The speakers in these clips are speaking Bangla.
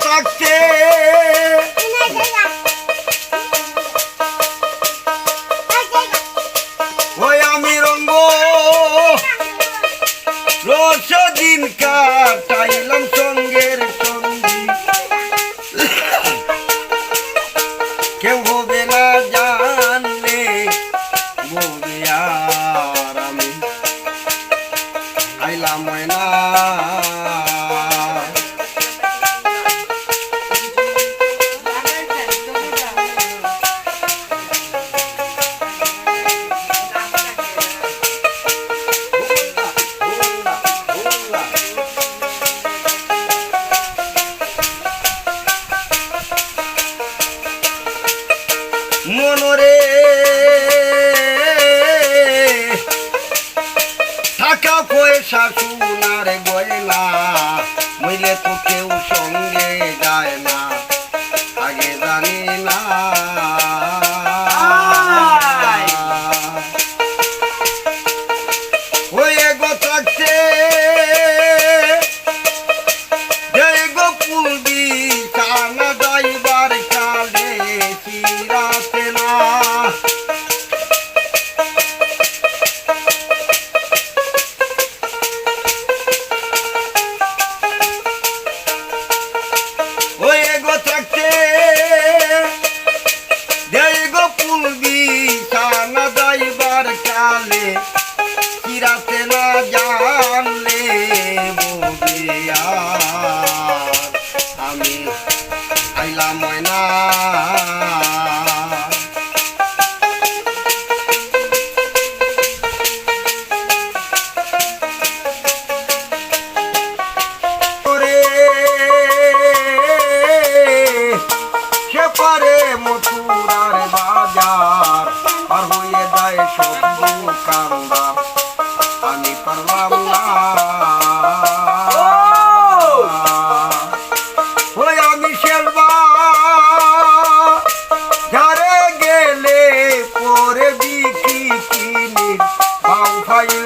থাকতে ওই আমি রঙ্গ। রস দিন কাটাইলাম সঙ্গের সঙ্গী। কেউ হবে না জানলে বলবে আর আমি। আইলাম ময়না। শাশু পারে মথুরার বাজার আর হয়ে যায় সব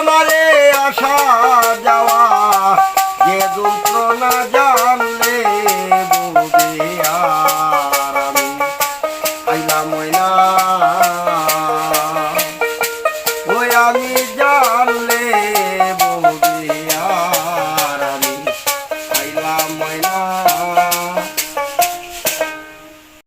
আমারে আশা